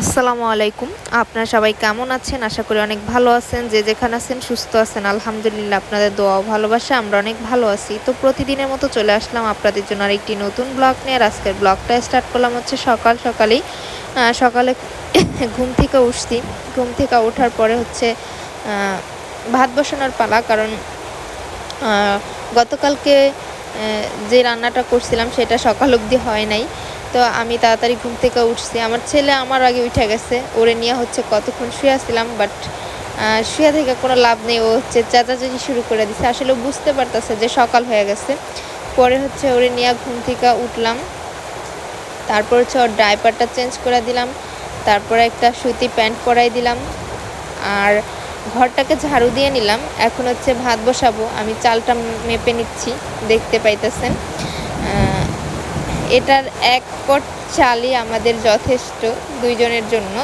আসসালামু আলাইকুম। আপনারা সবাই কেমন আছেন? আশা করি অনেক ভালো আছেন। যে যেখানে আছেন সুস্থ আছেন। আলহামদুলিল্লাহ, আপনাদের দোয়া ভালোবাসা, আমরা অনেক ভালো আছি। তো প্রতিদিনের মতো চলে আসলাম আপনাদের জন্য আর একটি নতুন ব্লগ নিয়ে। আজকের ব্লগটা স্টার্ট করলাম হচ্ছে সকাল সকালেই। সকালে ঘুম থেকে উঠছি। ঘুম থেকে ওঠার পরে হচ্ছে ভাত বসানোর পালা। কারণ গতকালকে যে রান্নাটা করছিলাম সেটা সকাল অবধি হয় নাই। তো আমি তাড়াতাড়ি ঘুম থেকে উঠছি। আমার ছেলে আমার আগে উঠে গেছে, ওরে নিয়ে হচ্ছে কতক্ষণ শুয়ে আসছিলাম বাট শুয়ে থেকে কোনো লাভ নেই, ও হচ্ছে চেঁচাচেঁচি শুরু করে দিছে। আসলে বুঝতে পারতেছে যে সকাল হয়ে গেছে। পরে হচ্ছে ওরে নিয়ে ঘুম থেকে উঠলাম। তারপর হচ্ছে ওর ডাইপারটা চেঞ্জ করে দিলাম। তারপরে একটা সুতি প্যান্ট পরাই দিলাম। আর ঘরটাকে ঝাড়ু দিয়ে নিলাম। এখন হচ্ছে ভাত বসাবো। আমি চালটা মেপে নিচ্ছি, দেখতে পাইতেছেন। এটার এক পট চালই আমাদের যথেষ্ট দুইজনের জন্য।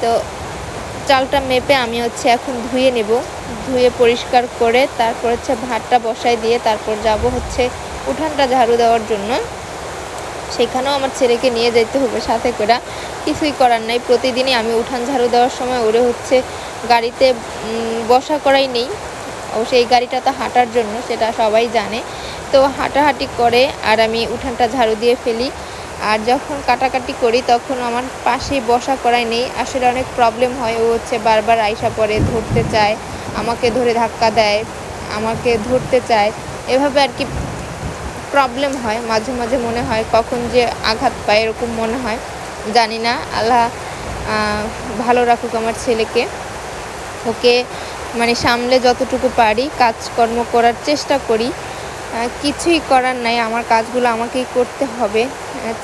তো চালটা মেপে আমি হচ্ছে এখন ধুয়ে নেব। ধুয়ে পরিষ্কার করে তারপর হচ্ছে ভাতটা বসাই দিয়ে তারপর যাব হচ্ছে উঠানটা ঝাড়ু দেওয়ার জন্য। সেখানেও আমার ছেলেকে নিয়ে যেতে হবে সাথে করে। কিছুই করার নাই। প্রতিদিনই আমি উঠান ঝাড়ু দেওয়ার সময় ওরে হচ্ছে গাড়িতে বসা করাই নেই। অবশ্যই এই গাড়িটা তো হাঁটার জন্য, সেটা সবাই জানে। তো হাঁটাহাঁটি করে আর আমি উঠানটা ঝাড়ু দিয়ে ফেলি। আর যখন কাটাকাটি করি তখন আমার পাশেই বসা করাই নেই। আসলে অনেক প্রবলেম হয়। ও হচ্ছে বারবার আইসা পরে ধরতে চায়, আমাকে ধরে ধাক্কা দেয়, আমাকে ধরতে চায়। এভাবে আর কি প্রবলেম হয়। মাঝে মাঝে মনে হয় কখন যে আঘাত পায় এরকম মনে হয়। জানি না। আল্লাহ ভালো রাখুক আমার ছেলেকে। ওকে মানে সামলে যতটুকু পারি, কাজকর্ম করার চেষ্টা করি। কিছুই করার নাই। আমার কাজগুলো আমাকেই করতে হবে।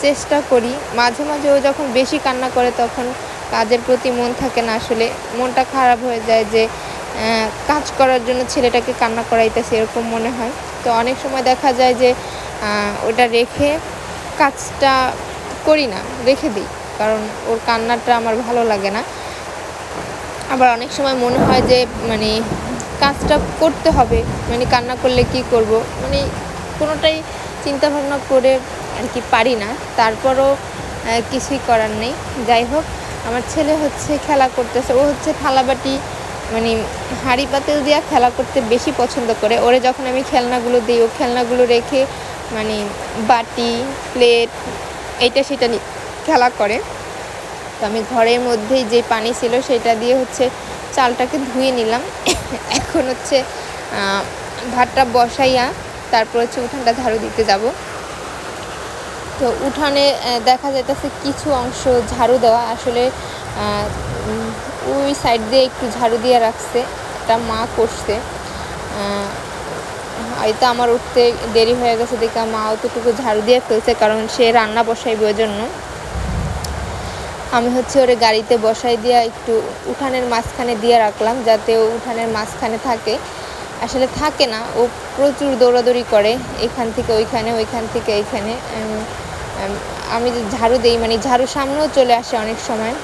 চেষ্টা করি। মাঝে মাঝে ও যখন বেশি কান্না করে তখন কাজের প্রতি মন থাকে না। আসলে মনটা খারাপ হয়ে যায় যে কাজ করার জন্য ছেলেটাকে কান্না করাইতেছে এরকম মনে হয়। তো অনেক সময় দেখা যায় যে ওটা রেখে কাজটা করি না, রেখে দিই। কারণ ওর কান্নাটা আমার ভালো লাগে না। আবার অনেক সময় মনে হয় যে মানে কাজটা করতে হবে। মানে কান্না করলে কি করব? মানে কোনোটাই চিন্তা ভাবনা করে আর কি পারি না। তারপরও কিছুই করার নেই। যাই হোক, আমার ছেলে হচ্ছে খেলা করতেছে। ও হচ্ছে থালাবাটি মানে হাঁড়ি পাতিল দিয়া খেলা করতে বেশি পছন্দ করে। ওরে যখন আমি খেলনাগুলো দিই, ও খেলনাগুলো রেখে মানে বাটি, প্লেট, এইটা সেটা খেলা করে। তো আমি ঘরের মধ্যেই যে পানি ছিল সেটা দিয়ে হচ্ছে চালটাকে ধুয়ে নিলাম। এখন হচ্ছে ভাতটা বসাইয়া তারপর হচ্ছে উঠানটা ঝাড়ু দিতে যাব। তো উঠানে দেখা যাইতেছে কিছু অংশ ঝাড়ু দেওয়া। আসলে ওই সাইড দিয়ে একটু ঝাড়ু দিয়ে রাখছে। এটা মা করছে। হয়তো আমার উঠতে দেরি হয়ে গেছে দেখে মা অতটুকু ঝাড়ু দিয়ে ফেলছে, কারণ সে রান্না বসাইবে ওই জন্য আমি হচ্ছে ওরে গাড়িতে বসাই দিয়া একটু উঠানের মাঝখানে দিয়ে রাখলাম, যাতে ও উঠানের মাঝখানে থাকে। আসলে থাকে না, ও প্রচুর দৌড়াদৌড়ি করে, এখান থেকে ওইখানে, ওইখান থেকে এইখানে। আমি ঝাড়ু দেই মানে ঝাড়ু সামনেও চলে আসে অনেক সময়।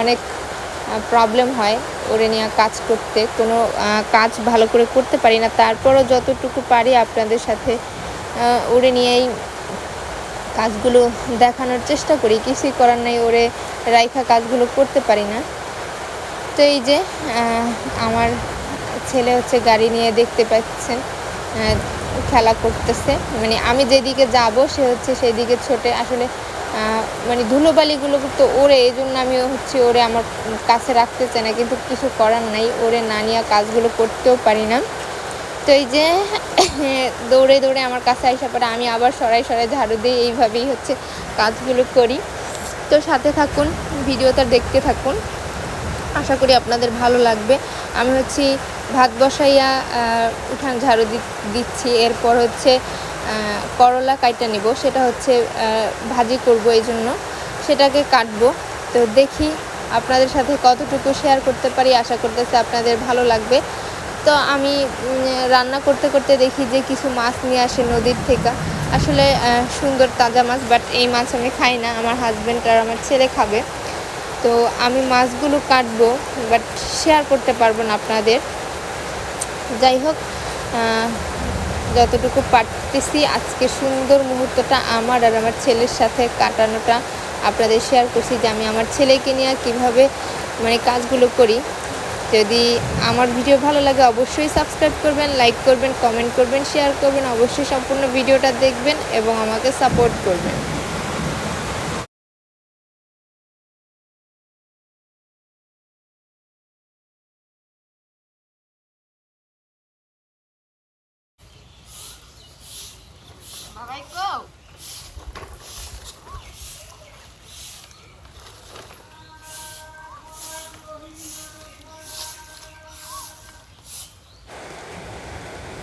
অনেক প্রবলেম হয় ওরে নিয়ে কাজ করতে। কোনো কাজ ভালো করে করতে পারি না। তারপরও যতটুকু পারি আপনাদের সাথে ওরে নিয়েই কাজগুলো দেখানোর চেষ্টা করি। কিছুই করার নাই, ওরে রাইখা কাজগুলো করতে পারি না। তো এই যে আমার ছেলে হচ্ছে গাড়ি নিয়ে দেখতে পাচ্ছেন খেলা করতেছে। মানে আমি যেদিকে যাব, সে হচ্ছে সেই দিকে ছোটে, আসলে মানে ধুলোবালিগুলো তো ওরে এই জন্য আমি হচ্ছে ওরে আমার কাছে রাখতে চাই না, কিন্তু কিছু করার নাই ওরে না নিয়ে কাজগুলো করতেও পারি না। তো এই যে, দৌড়ে দৌড়ে আমার কাছে আসা পরে আমি আবার সরাই সরাই ঝাড়ু দিই এইভাবেই হচ্ছে কাজগুলো করি। তো সাথে থাকুন, ভিডিওটা দেখতে থাকুন। আশা করি আপনাদের ভালো লাগবে। আমি হচ্ছে ভাত বসাইয়া উঠান ঝাড়ু দিচ্ছি। এরপর হচ্ছে করলা কাইটা নিব। সেটা হচ্ছে ভাজি করব এই জন্য সেটাকে কাটবো। তো দেখি আপনাদের সাথে কতটুকু শেয়ার করতে পারি। আশা করতেছে আপনাদের ভালো লাগবে। তো আমি রান্না করতে করতে দেখি যে কিছু মাছ নিয়ে আসে নদীর থেকে। আসলে সুন্দর তাজা মাছ বাট এই মাছ আমি খাই না। আমার হাজব্যান্ড আর আমার ছেলে খাবে। তো আমি মাছগুলো কাটবো বাট শেয়ার করতে পারব না আপনাদের। যাই হোক যতটুকু পারতেছি, আজকে সুন্দর মুহূর্তটা আমার আর আমার ছেলের সাথে কাটানোটা আপনাদের শেয়ার করছি যে আমি আমার ছেলেকে নিয়ে কীভাবে মানে কাজগুলো করি। যদি আমার ভিডিও ভালো লাগে, অবশ্যই সাবস্ক্রাইব করবেন লাইক করবেন কমেন্ট করবেন শেয়ার করবেন, অবশ্যই সম্পূর্ণ ভিডিওটা দেখবেন এবং আমাকে সাপোর্ট করবেন।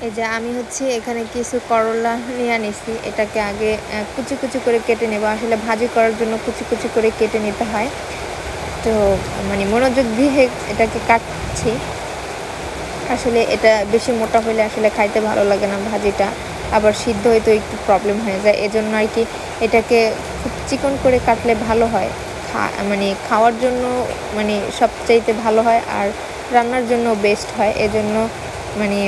এই যে আমি হচ্ছে এখানে কিছু করলা নিয়ে আনিছি। এটাকে আগে কুচি কুচি করে কেটে নেব। আসলে ভাজি করার জন্য কুচি কুচি করে কেটে নিতে হয়। তো মানে মনোযোগ দিয়ে এটাকে কাটছি। আসলে এটা বেশি মোটা হলে আসলে খাইতে ভালো লাগে না ভাজিটা। আবার সিদ্ধ হইতে একটু প্রবলেম হয়ে যায়। এজন্য আর কি এটাকে খুব চিকন করে কাটলে ভালো হয়। খা মানে খাওয়ার জন্য মানে সবচাইতে ভালো হয় আর রান্নার জন্য বেস্ট হয়। এজন্য মানে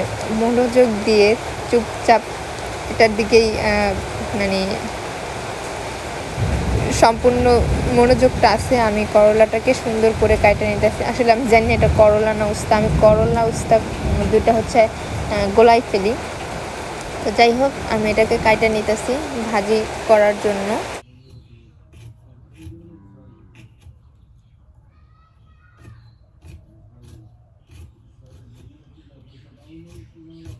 মনোযোগ দিয়ে চুপচাপ এটার দিকেই মানে সম্পূর্ণ মনোযোগটা আছে, আমি করলাটাকে সুন্দর করে কাটে নিতেছি। আসলে আমি জানি এটা করলা না উস্তা, আমি করলা, উস্তা দুইটা হচ্ছে গোলাই ফেলি। তো যাই হোক, আমি এটাকে কাটে নিতেছি ভাজি করার জন্য। Thank you.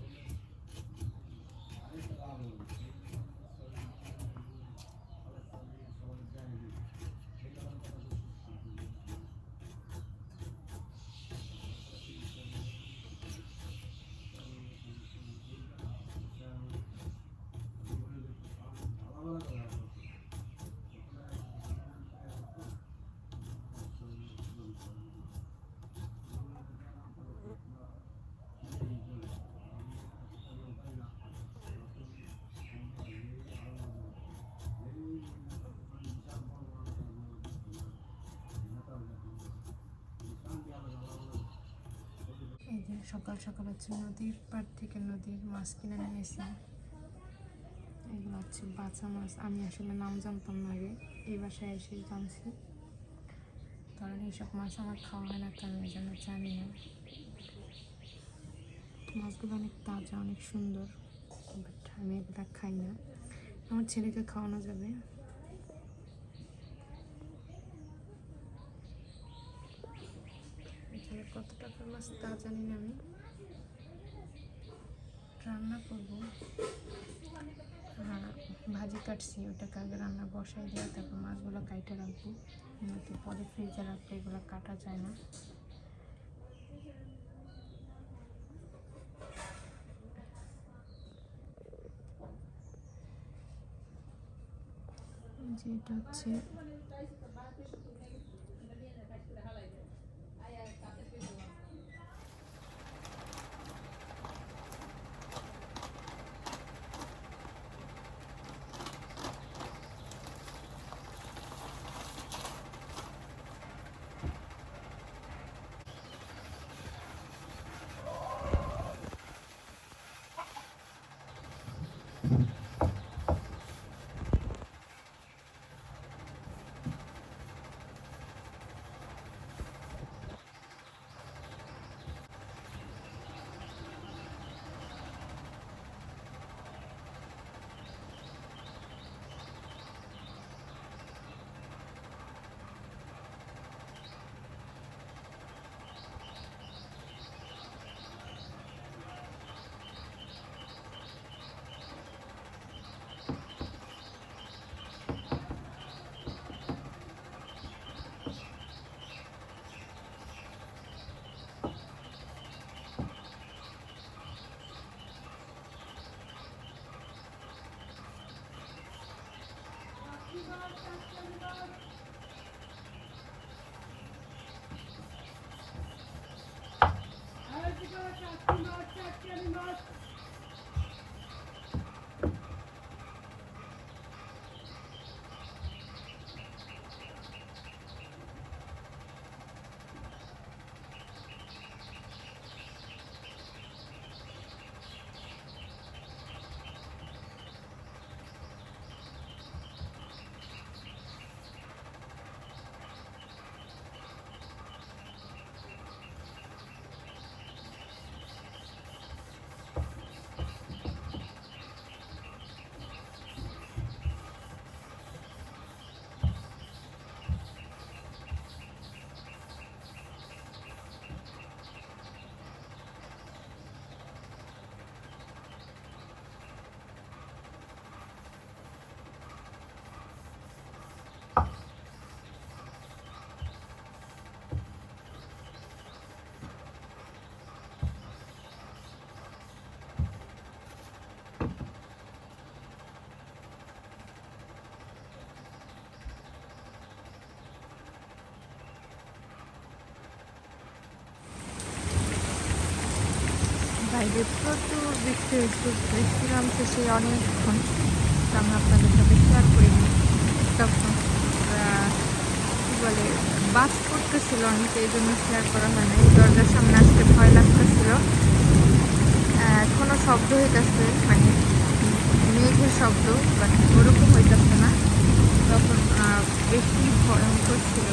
এই যে সকাল সকাল হচ্ছে নদীর পাড় থেকে নদীর মাছ কিনে নিয়ে এসে এগুলো হচ্ছে বাঁচা মাছ। আমি আসলে নাম জানতাম না আগে, এই বাসায় এসে জানছি। কারণ এইসব মাছ আমার খাওয়া হয় না, তো আমি এই জন্য জানি না। মাছগুলো অনেক তাজা, অনেক সুন্দর, বাট আমি এগুলো খাই না। আমার ছেলেকে খাওয়ানো যাবে এখানে কত টাকার মাছ তা জানি না আমি। রান্না করব। হ্যাঁ ভাজি কাটছি, ওটাকে আগে রান্না বসাই দিয়ে, তারপর মাছগুলো কাইটে রাখব। নয়তো পরে ফ্রিজে রাখলে এগুলো কাটা যায় না। এই যে এটা হচ্ছে বাইরে প্রচুর বৃষ্টি হয়েছে বৃষ্টি নামছে সেই অনেকক্ষণ। তো আমি আপনাদের সাথে শেয়ার করিনি তখন কী বলে, বাস করতেছিল অনেক, এই জন্য শেয়ার করা হয় না এই দরজার সামনে আসতে ভয় লাগতেছিল। কোনো শব্দ হইতেছে মানে মেঘের শব্দ বাট ওরকম হইতেছে না। তখন বেশি ভয়ঙ্কর ছিল।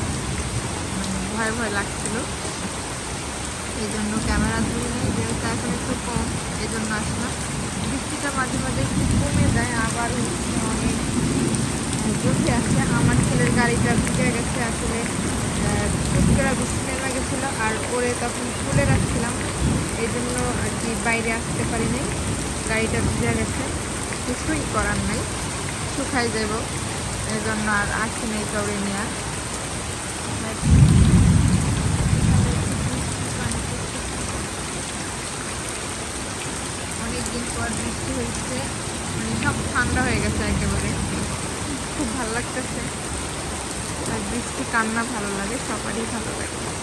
মানে ভয় ভয় লাগছিল। এই জন্য ক্যামেরা ধরে নেই যেহেতু এখন একটু কম এই জন্য আসলাম বৃষ্টিটা মাঝে মাঝে একটু কমে যায়, আবার অনেক জোরে আসে আমার ছেলের গাড়িটা ভিজে গেছে আসলে ফুটকরা বৃষ্টি নেমে গেছিল আর ওরে তখন খুলে রাখছিলাম এই জন্য আর কি বাইরে আসতে পারিনি। গাড়িটা ভিজে গেছে, কিছুই করার নাই শুকাই যাব এই জন্য আর আসি নাই কাউরে নিয়ে। পর বৃষ্টি হয়েছে। মানে সব ঠান্ডা হয়ে গেছে একেবারে। খুব ভালো লাগতেছে। আর বৃষ্টি কান্না ভালো লাগে, সবারই ভালো লাগে।